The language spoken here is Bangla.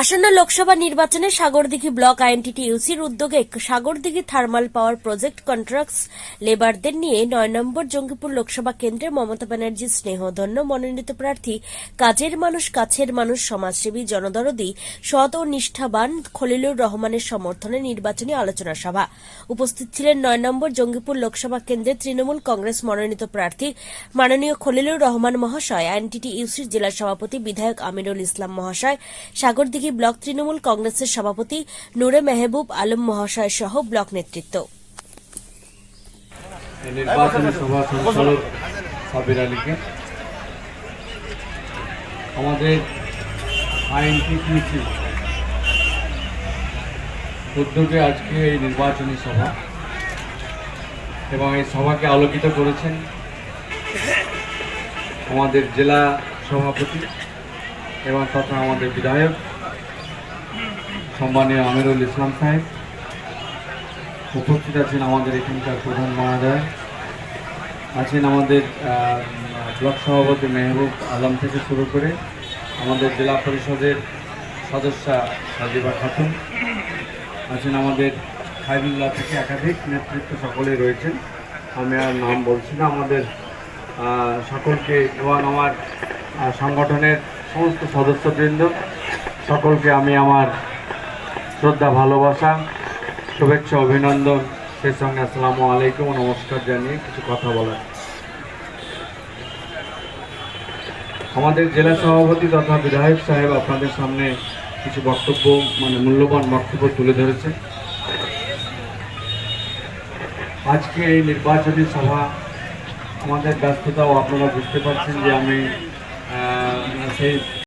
আসন্ন লোকসভা নির্বাচনে সাগরদিঘি ব্লক আইএনটিটি ইউসির উদ্যোগে Sagardighi thermal power project contracts লেবারদের নিয়ে নয় নম্বর জঙ্গিপুর লোকসভা কেন্দ্রে মমতা ব্যানার্জির স্নেহধন্য মনোনীত প্রার্থী, কাজের মানুষ, কাছের মানুষ, সমাজসেবী, জনদরদি, সৎ ও নিষ্ঠাবান খলিলুর রহমানের সমর্থনে নির্বাচনী আলোচনা সভা। উপস্থিত ছিলেন নয় নম্বর জঙ্গিপুর লোকসভা কেন্দ্রের তৃণমূল কংগ্রেস মনোনীত প্রার্থী, মাননীয় খলিলুর রহমান মহাশয়, আইএনটিটি ইউসির জেলা সভাপতি বিধায়ক আমিরুল ইসলাম মহাশয়, সাগরদিঘি ব্লক তৃণমূল কংগ্রেসের সভাপতি নূরে মেহবুব আলম মহাশয় সহ ব্লক নেতৃত্ব। আমাদের উদ্যোগে আজকে এই নির্বাচনী সভা এবং এই সভাকে আলোকিত করেছেন আমাদের জেলা সভাপতি এবং তথা আমাদের বিধায়ক সম্মানীয় আমিরুল ইসলাম সাহেব, উপস্থিত আছেন আমাদের এখানকার প্রধান মহোদয়, আছেন আমাদের ব্লক সভাপতি মেহবুব আলম থেকে শুরু করে আমাদের জেলা পরিষদের সদস্যা সাজিবা খাতুন, আছেন আমাদের খাইরুল্লাহ থেকে একাধিক নেতৃত্ব সকলেই রয়েছেন। আমি আর নাম বলছি না, আমাদের সকলকে এবং আমার সংগঠনের সমস্ত সদস্যবৃন্দ, সকলকে আমি আমার শ্রদ্ধা, ভালোবাসা, শুভেচ্ছা, অভিনন্দন। সেই সঙ্গে আসসালামু আলাইকুম, নমস্কার জানিয়ে কিছু কথা বলার। আমাদের জেলা সভাপতি তথা বিধায়ক সাহেব আপনাদের সামনে কিছু বক্তব্য মানে মূল্যবান বক্তব্য তুলে ধরেছে আজকে এই নির্বাচনী সভা আমাদের ব্যস্ততাও আপনারা বুঝতে পারছেন যে আমি সেই